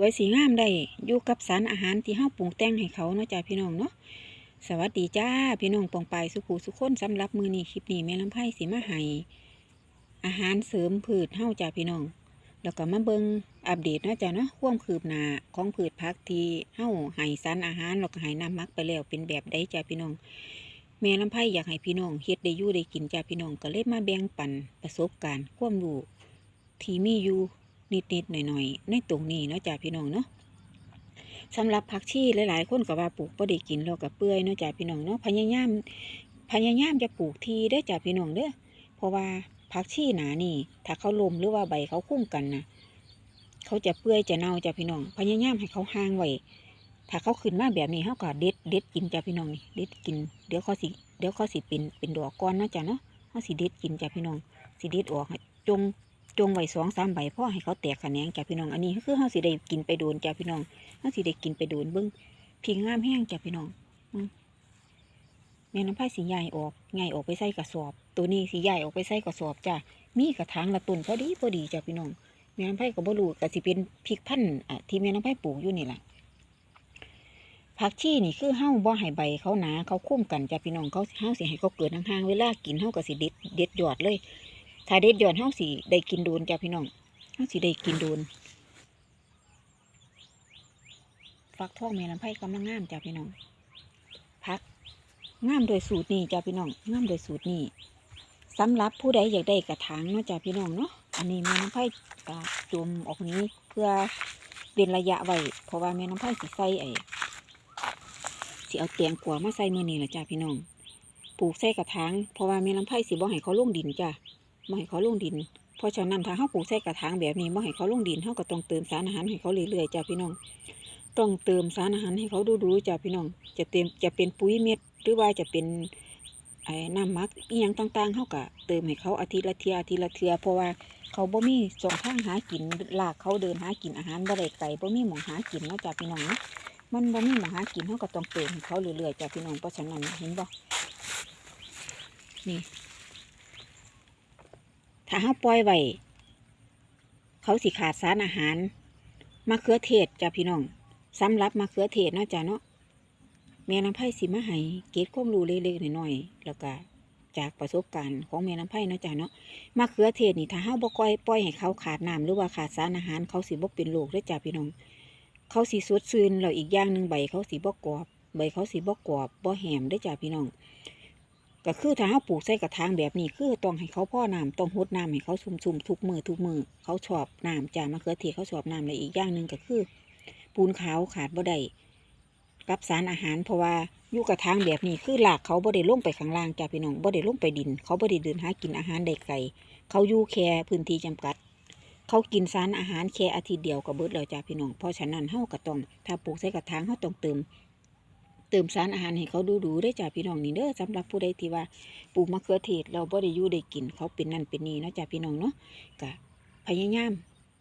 วยสีงามได้อยู่กับสารอาหารที่เฮาปรุงแต่งให้เขาเนาะจ้าพี่น้องเนาะสวัสดีจ้าพี่น้องปองไปสุขูสุขคนสำหรับมือนี้คลิปนี้แม่ลำไผ่สิมาให้อาหารเสริมพืชเฮาจ้าพี่น้อง แล้วก็มาเบิงอัปเดตเนาะจ้าเนาะควมคืบหน้าของพืชผักที่เฮาให้สารอาหารแล้วก็ให้น้ำมักไปแล้วเป็นแบบใดจ้าพี่น้องแม่ลำไผ่อยากให้พี่น้องเฮ็ดได้ยู่ได้กินจ้าพี่น้องก็เลยมาแบ่งปันประสบการณ์ควมรู้ที่มีอยู่ นิดๆหน่อยๆในตรงนี้เนาะจ้าพี่น้องเนาะสำหรับผักชีหลายๆ คนก็ว่าปลูกบ่ได้กินแล้วก็เปื่อยเนาะจ้าพี่น้องเนาะพยายามพยายามจะปลูกทีเด้จ้าพี่น้องเด้อเพราะว่าผักชีหนานี่ ถ้าเขาลมหรือว่าใบเขาคุ้มกันนะเขาจะเปื่อยจะเน่าจ้าพี่น้องพยายามให้เขาห่างไว้ถ้าเขาขึ้นมาแบบนี้เขาก็เด็ดเด็ดกินจ้าพี่น้องนี่เด็ดกินเดี๋ยวเขาสิเดี๋ยวเขาสิเป็นเป็นดอกก้อนเนาะจ้าเนาะเขาสิเด็ดกินจ้าพี่น้องสิเด็ดออกจง จงไว้สองสามใบพ่อให้เขาแตกแขนงจ้าพี่น้องอันนี้คือเขาสิได้กินไปโดนจ้าพี่น้องเขาสิได้กินไปโดนเบิ้งพิงงามแห้งจ้าพี่น้องอืมแม่น้ำไผ่สีใหญ่ออกใหญ่ออกไปใส่กระสอบ ตัวนี้สีใหญ่ออกไปใส่กระสอบจ้ามีกระถางละตุนพอดีพอดีจ้าพี่น้องแม่น้ำไผ่ก็บ่รู้ก็สิเป็นพริกพันธุ์อะที่แม่น้ำไผ่ปลูกอยู่นี่แหละผักชีนี่คือเฮาบ่ให้ใบเขาหนาเขาคุ้มกันจ้ะพี่น้องเขาเฮาสิให้เขาเกิดห่างๆเวลากินเฮาก็สิเด็ดเด็ดยอดเลย ถ้าเด็ดยอดเฮาสิได้กินโดนจ้ะพี่น้องเฮาสิได้กินโดนฟักทองแม่ลำไผ่กำลังงามจ้ะพี่น้องผักงามโดยสูตรนี้จ้ะพี่น้องงามโดยสูตรนี้สำหรับผู้ใดอยากได้กระถางเนาะจ้ะพี่น้องเนาะอันนี้แม่น้ำไผ่ก็จุ่มออกนี้เพื่อเป็นระยะไว้เพราะว่าแม่น้ำไผ่สิใสไอ้สิเอาเตียงกัวมาใส่มือนี่แหละจ้าพี่น้อง ปลูกใส่กระถางเพราะว่าแม่ลำไผ่สิบ่ให้เขาลงดินจ้า บ่ให้เขาลงดิน เพราะฉะนั้นถ้าเฮาปลูกใส่กระถางแบบนี้บ่ให้เขาลงดินเฮาก็ต้องเติมสารอาหารให้เขาเรื่อยๆจ้าพี่น้อง ต้องเติมสารอาหารให้เขาดูๆจ้าพี่น้อง จะเต็มจะเป็นปุ๋ยเม็ด หรือว่าจะเป็นไอ้น้ำมักอีหยังต่างๆเฮาก็เติมให้เขาอาทิตย์ละเทียอาทิตย์ละเทือเพราะว่าเขาบ่มีสองทางหากินลากเขาเดินหากินอาหารบ่ได้ไกลบ่มีหมองหากินเนาะจ้าพี่น้องเนาะมันบ่มีหมาหากินเขาก็ต้องเติมให้เขาเรื่อยๆจ้ะพี่น้องเพราะฉะนั้นเห็นบ่นี่ ถ้าเขาปล่อยไว้เขาสิขาดสารอาหารมะเขือเทศจ้ะพี่น้องสำหรับมะเขือเทศเนาะจ้ะเนาะแม่น้ำไผ่สิมาให้เกร็ดความรู้เล็กๆหน้อยๆแล้วก็จากประสบการณ์ของแม่น้ำไผ่เนาะจ้ะเนาะมะเขือเทศนี่ถ้าเฮาบ่ก่อยปล่อยให้เขาขาดน้ำหรือว่าขาดสารอาหาร เขาสิบ่เป็นโรคด้อจ้ะพี่น้อง เขาสีสดซื่นแล้วอีกอย่างหนึ่งใบเขาสีบ่กรอบ ใบเขาสีบ่กรอบบ่แหมได้อจ้าพี่น้อง ก็คือถ้าเขาปลูกใส่กระถางแบบนี้คือต้องให้เขาพ่อน้ำต้องหดน้ำให้เขาซุ่มๆทุกมือทุกมือเขาชอบน้ำจ้ามะเขือเทศเขาชอบน้ำและอีกอย่างหนึ่งก็คือ ปูนขาวขาดบ่ได้กับสารอาหารเพราะว่าอยู่กระถางแบบนี้คือหลากเขาบ่ได้ลงไปข้างล่างจ้าพี่น้องบ่ได้ลงไปดิน เขาบ่ได้เดินหากินอาหารได้ไกลเขาอยู่แค่พื้นที่จำกัด เขากินสารอาหารแค่อาทิตย์เดียวก็เบิดแล้วจ้าพี่น้องเพราะฉะนั้นเฮาก็ต้องถ้าปลูกใส่กระถางเฮาต้องเติม เติมสารอาหารให้เขาดูๆได้จ้าพี่น้องนี่เด้อสำหรับผู้ใดที่ว่าปลูกมะเขือเทศเราบ่ได้อยู่ได้กินเขาเป็นนั่นเป็นนี่เนาะจ้าพี่น้องเนาะก็พยายาม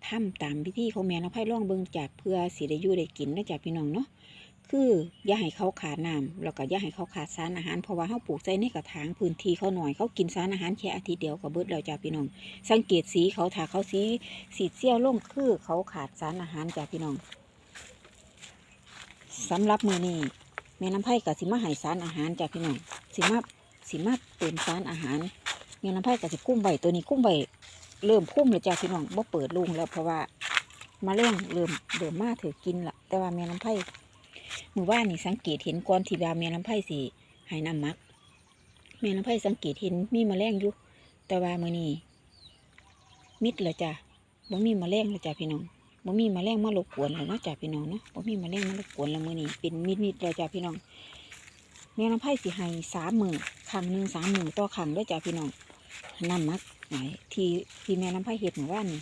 ทำตามวิธีของแม่น้องไผ่ลองเบิ่งจาเพื่อสิได้อยู่ได้กินนะจ้าพี่น้องเนาะคืออย่าให้เขาขาดน้ำแล้วก็อย่าให้เขาขาดสารอาหารเพราะว่าเฮาปลูกใส่ในกระถางพื้นที่เขาหน่อยเขากินสารอาหารแค่อาทิตย์เดียวก็เบิดแล้วจ้าพี่น้อง สังเกตสีเขาถ้าเขาสีสีเสี้ยวล่งคือเขาขาดสารอาหารจ้ะพี่น้องสำหรับมือนี้ แม่น้ำไผ่กับสิมาให้สารอาหารจ้ะพี่น้องสิมาสิมาเติมสารอาหารแม่น้ำไผ่กับสิคุ้มใบตัวนี้คุ้มใบเริ่มคุ้มเลยจ้ะพี่น้องบ่เปิดลุงแล้วเพราะว่ามาเร่งเริ่มเริ่มมาถือกินละแต่ว่าแม่น้ำไผ่มือว่านนี่สังเกตเห็นก่อนที่ว่าแม่น้ำไผ่สิให้น้ำมักแม่น้ำไผ่สังเกตเห็นมีมาแมลงอยู่แต่ว่ามือนี้มิดเลยจ้ะบ่มีมาแมลงเลยจ้ะพี่น้อง บ่มีแมลงมารบกวนเลยนะจ้ะพี่น้องเนาะบ่มีแมลงมารบกวนแล้วมือนี้เป็นมิดมิดๆเลยจ้ะพี่น้องแม่น้ำไผ่สิให้สามมือครั้งหนึ่งสามมือต่อครั้งด้วยจ้ะพี่น้องน้ำมักไหนที่ที่แม่น้ำไผ่เฮ็ดหมู่บ้านนี่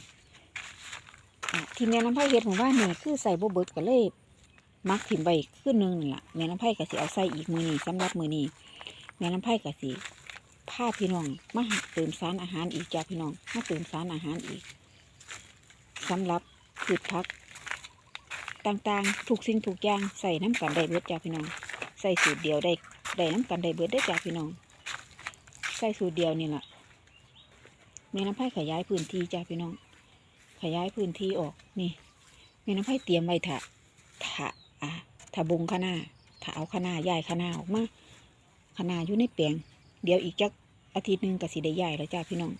ที่แม่น้ำไผ่เฮ็ดหมู่บ้านนี่คือใส่โบเบิดก็เลยมักถิ่มใบขึ้นหนึงนั่นล่ะแม่น้ำไผ่ก็สิเอาใส่อีกมือนี้สำหรับมือนี้แม่น้ำไผ่ก็สิพาพี่น้องมาหาเติมสารอาหารอีกจ้าพี่น้องมาเติมสารอาหารอีกสำหรับ พืชผัก ต่างๆทุกสิ่งทุกอย่างใส่น้ำกันได้เบิดจ้าพี่น้อง ใส่สูตรเดียวได้ได้น้ำกันได้เบิดได้จ้าพี่น้อง ใส่สูตรเดียวนี่แหละม่น้ำไผ่ขยายพื้นที่จ้าพี่น้อง ขยายพื้นที่ออกนี่ม่น้ำไผ่เตรียมไว้ถ้าถ้าอ่าถ้าบงคะน้าถ้าเอาคะน้าย้ายคะน้าออกมาคะน้าอยู่ในแปลงเดี๋ยวอีกจักอาทิตย์หนึ่งก็สิได้ย้ายแล้วจ้าพี่น้อง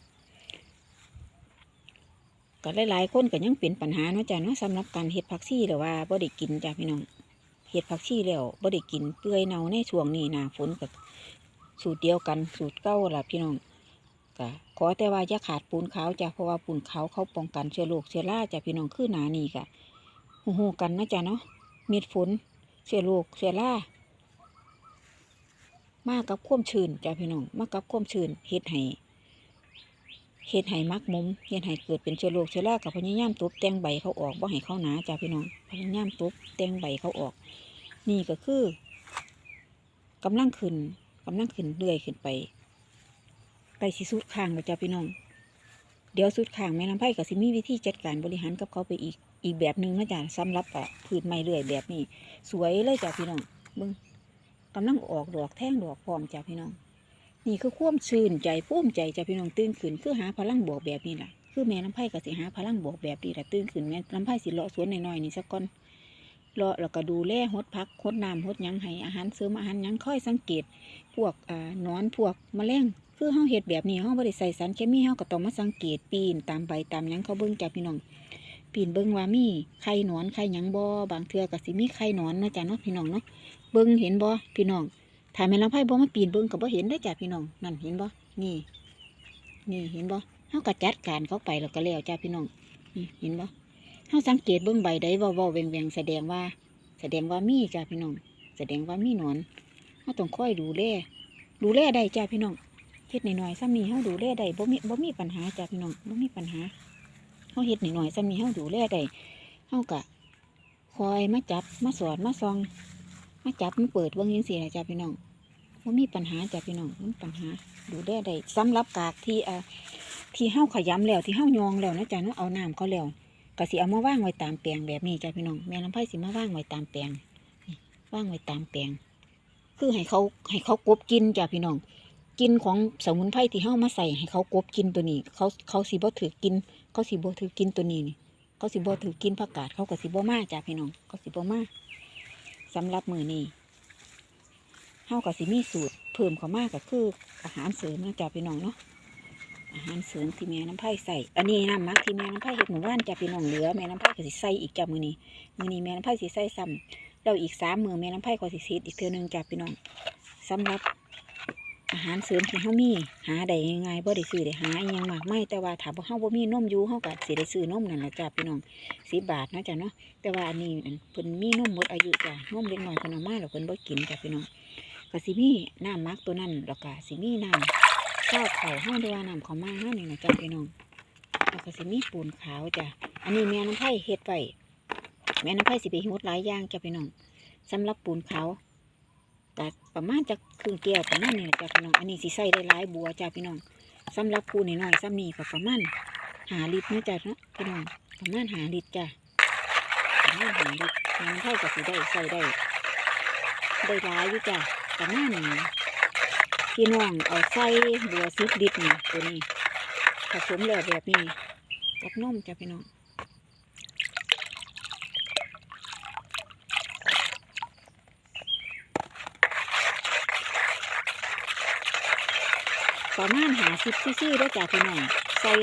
ก็หลายๆคนก็ยังเป็นปัญหาเนาะจ้าเนาะสำหรับการเฮ็ดผักชีหรือว่าบ่ได้กินจ้าพี่น้องเฮ็ดผักชีแล้วบ่ได้กินเปื่อยเน่าในช่วงนี้หนาฝนก็สูตรเดียวกันสูตรเก่าล่ะพี่น้องก็ขอแต่ว่าอย่าขาดปูนขาวจ้ะเพราะว่าปูนขาวเขาป้องกันเชื้อโรคเชื้อราจ้ะพี่น้องคือหนานี่กะหูหูกันนะจ๊ะเนาะเม็ดฝนเชื้อโรคเชื้อรามากับความชื้นจ้ะพี่น้องมากับความชื้นเฮ็ดให้ เฮ็ดให้มักมุมเฮ็ดให้เกิดเป็นเชื้อโรคเชื้อรากับพยายามตุบแตงใบเขาออกบ่ให้เขาหนาจ้ะพี่น้องพยายามตุบแตงใบเขาออก นี่ก็คือกำลังขึ้นกำลังขึ้นเรื่อยขึ้นไปไปสิสุดข้างแล้วจ้ะพี่น้อง เดี๋ยวสุดข้างแม่น้ำไผ่ก็สิมีวิธีจัดการบริหารกับเขาไปอีกอีกแบบหนึ่งนะจ๊ะสำหรับอะพืชไม้เรื่อยแบบนี้ สวยเลยจ้ะพี่น้องเบิ่งกำลังออกดอกแท่งดอกพร้อมจ้ะพี่น้อง นี่คือความชื่นใจภูมิใจจ้ะพี่น้องตื่นขึ้นคือหาพลังบวกแบบนี้ล่ะคือแม่น้ำไผ่ก็สิหาพลังบวกแบบนี้ล่ะตื่นขึ้นแม่น้ำไผ่สิเลาะสวนน้อยๆนี่สักก่อนเลาะแล้วก็ดูแลหดพักหดน้ำหดยังให้อาหารเสริมอาหารยังค่อยสังเกต พวกอ่านอนพวกแมลงคือเฮาเฮ็ดแบบนี้เฮาบ่ได้ใส่สารเคมีเฮาก็ต้องมาสังเกตปีนตามใบตามยังเขาเบิ่งจ้ะพี่น้องปีนเบิ่งว่ามีไข่หนอนไข่ยังบ่บางเทือก็สิมีไข่หนอนเนาะจ้ะเนาะพี่น้องเนาะเบิ่งเห็นบ่พี่น้อง ถ้ายแม่ลำไผบ่มาปีนเบิ่งก็บ่เห็นได้จ้ะพี่น้องนั่นเห็นบ่นี่ นี่เห็นบ่เฮาก็จัดการเขาไปแล้วก็แล้วจ้ะพี่น้องนี่เห็นบ่เฮาสังเกตเบิ่งใบใดว้าๆแหว่งแสดงว่า แสดงว่ามีจ้ะพี่น้องแสดงว่ามีหนอนเฮาต้องคอยดูแลดูแลได้จ้ะพี่น้องเฮ็ดหน่อยๆซ้ำนี้เฮาดูแลได้บ่มีบ่มีปัญหาจ้ะพี่น้องบ่มีปัญหาเฮาเฮ็ดหน่อยๆซ้ำนี้เฮาดูแลได้เฮาก็คอยมาจับมาสอนมาซอง มาจับมาเปิดเบิ่งจังซี่ล่ะจ้ะพี่น้องบ่ามีปัญหาจ้ะพี่น้องบ่มีปัญหา ดูแลได้สำหรับกากที่อ่าที่เฮาขยำแล้วที่เฮายองแล้วนะจ้ะเนาะเอาน้ำเขาแล้วก็สิเอามาว่างไว้ตามแปลงแบบนี้จ้ะพี่น้องแม่ลำไผสิมาว่างไว้ตามแปลงนี่วางไว้ตามแปลงคือให้เขาให้เขากบกินจ้ะพี่น้องกินของสมุนไพรที่เฮามาใส่ให้เขากบกินตัวนี้ เขาเขาสิบ่ถือกิน เขาสิบ่ถือกินตัวนี้นี่เขาสิบ่ถือกินผักกาดเขาก็สิบ่มาจ้ะพี่น้องเขาสิบ่มา สำหรับมือนี้เฮาก็สิมีสูตรเพิ่มเข้ามากก็คือ อาหารเสริมนะจ๊ะพี่น้องเนาะอาหารเสริมที่แม่น้ำไผ่ใส่ อันนี้น้ำมักที่แม่น้ำไผ่เห็ดหมู่บ้านจ้ะพี่น้องเหลือแม่น้ำไผ่ก็สิใส่อีกจ้ะมือนี้มือนี้แม่น้ำไผ่สิใส่ซ้ำเราอีกสามมือแม่น้ำไผ่ก็สิเซตอีกเทื่อหนึงจ้ะพี่น้องสำหรับ อาหารเสริมที่เฮามีหาได้ง่ายๆบ่ได้ซื้อได้หาอหยังมากไมายแต่ว่าถ้าบ่เฮาบ่มีนมอยู่เฮาก็สิได้ซื้อนมนั่นล่ะจ้ะพี่น้อง10บาทเนาะจ้ะเนาะแต่ว่าอันนี้อันเพิ่นมีนมหมดอายุจ้ะนมเล็กน้อยเพิ่นเอามาแล้วเพิ่นบ่กินจ้ะพี่น้องก็สิมีน้ำมักตัวนั้นแล้วก็สิมีน้ำข้าวเข่าเฮาหรือว่าน้ำข้าวมาเฮานี่นะจ้ะพี่น้องแล้วก็สิมีปูนขาวจ้ะอันนี้แม่น้ำไผ่เฮ็ดไว้แม่น้ำไผ่สิไปเฮ็ดหลายอย่างจ้ะพี่น้องสำหรับปูนขาว ก็ประมาณจะครึ่งแก้วประมาณนี้แหละจ้ะพี่น้อง อันนี้สิใส่ได้หลายบัวจ้ะพี่น้องสำหรับคูน้อยๆซ้ำนี้ก็ประมาณหาลิตรนะจ้ะเนาะพี่น้องประมาณหาลิตรจ้ะประมาณหาลิตรน้ำเท่ากับสิได้ใส่ได้ได้หลายอยู่จ้ะประมาณนี้พี่น้องเอาใส่บัวซิบลิตรนี่ตัวนี้ผสมแล้วแบบนี้กับนมจ้ะพี่น้อง ประมาณหาสิบซีซีด้วยจ้ะพี่น้องใส่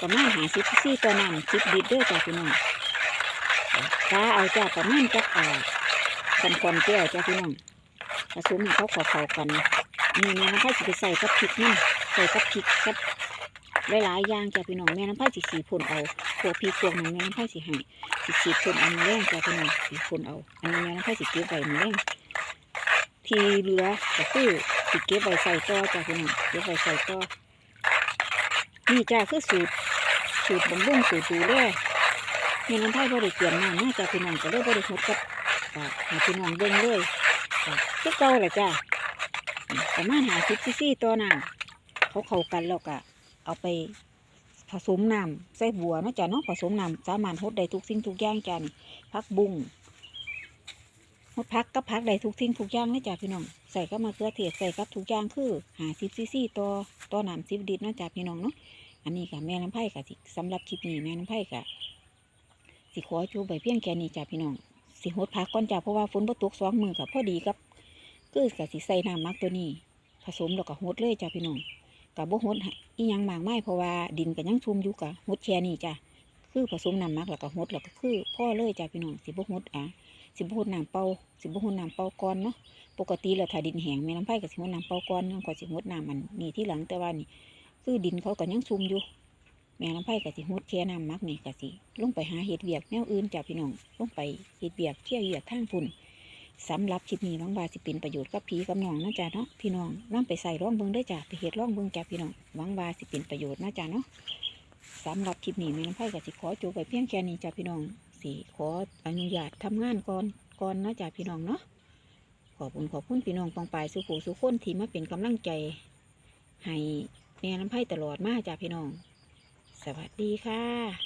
ประมาณหาสิบซีซีต่อน้ำสิบลิตรด้วยจ้ะพี่น้องกาเอาจ้ะประมาณจักอ่ากันคอนแก้วจ้ะพี่น้องผสมให้เขาเข้าเขากันนี่แม่น้ำไผ่สิไปใส่กับพริกนั่ใส่กับพริกกับหลายๆอย่างจ้ะพี่น้องแม่น้ำไผ่สิสีพ่นเอาพวพริกพวกนั้นแม่น้ำไผ่สิให้สิสีพ่นเอามือแรงจ้ะพี่น้องสีพ่นเอา อันนี้แม่น้ำไผ่สิเก็บไว้มือแรงทีเหลือก็คือ สิเก็บไว้ใส่ต่อจ้ะพี่น้องเก็บไว้ใส่ต่อนี่จ้ะคือสูตรสูตรบำรุงสูตรดูแลแม่น้ำไผ่บ่ได้เตรียนมน้ำมาจ้ะพี่น้องก็เลยบ่ได้หดกับอ่าให้พี่น้องเบิ่งเลยจ้ะคือเก่าแหละจ้ะประมาณหาสิบซีซีต่อน้ำเขาเข้ากันแล้วก็เอาไปผสมน้ำใส่บัวนาะจ้ะเนาะผสมน้ำสามารถหดได้ทุกสิ่งทุกอย่างจ้ะนี่ผักบุ้ง หดพักกับพักได้ทุกทิ้งทุกอย่างเลยจ้ะพี่น้องใส่กับมะเขือเทศใส่กับทุกอย่างคือหาซิบซีซีต่อต่อน้ำซิบดิบนะจ้ะพี่น้องเนาะอันนี้ค่ะแม่น้ำไผ่ค่ะสิสำหรับคลิปนี้แม่น้ำไผ่ค่ะสิขอจูใบเพียงแค่นี้จ้าพี่น้องสิหดพักก่อนจ้าเพราะว่าฝนบ่ตกสองมือกับพอดีกับคือกับสิใส่น้ำมักตัวนี้ ผสมแล้วก็หดเลยจ้าพี่น้องกับบ่หดอีหยังมากไม่เพราะว่าดินก็ยังชุ่มอยู่กับหดแค่นี้จ้าคือผสมน้ำมักแล้วก็หดแล้วก็คือพ่อเลยจ้าพี่น้องสิบ่หดอะ สิบ่หดน้ำเป่าสิบ่หดน้ำเป่าก่อนเนาะปกติแล้วถ้าดินแห้งแม่น้ำไผ่ก็สิบหดน้ำเป่าก่อนยังก็สิหดน้ำมันนี่ที่หลังแต่ว่านี่ คือดินเขาก็ยังชุ่มอยู่ แม่น้ำไผ่ก็สิหดแค่น้ำมักนี่ก็สิลงไปหาเห็ดเวียกแนวอื่นจ้าพี่น้องลงไปเห็ดเวียกเที่ยวเวียกทางพุ่นสำหรับคลิปนี้หวังว่าสิเป็นประโยชน์กับพี่กับน้องนะจ้าเนาะพี่น้องนํไปใส่ร่องเบิงได้จ้าไปเฮ็ดร่องเบิงจ้าพี่น้องหวังว่าสิเป็นประโยชน์นะจ้าเนาะสำหรับคลิปนี้แม่น้ำไผ่ก็สิขอจบไปเพียงแค่นี้จ้าพี่น้อง สิขออนุญาตทำงานก่อนก่อนนะจ้าพี่น้องเนาะขอบคุณขอบคุณพี่น้องปองปายสุขูสุขคนที่มาเป็นกำลังใจ ให้แม่น้ำไผ่ตลอดมาจ้าพี่น้อง สวัสดีค่ะ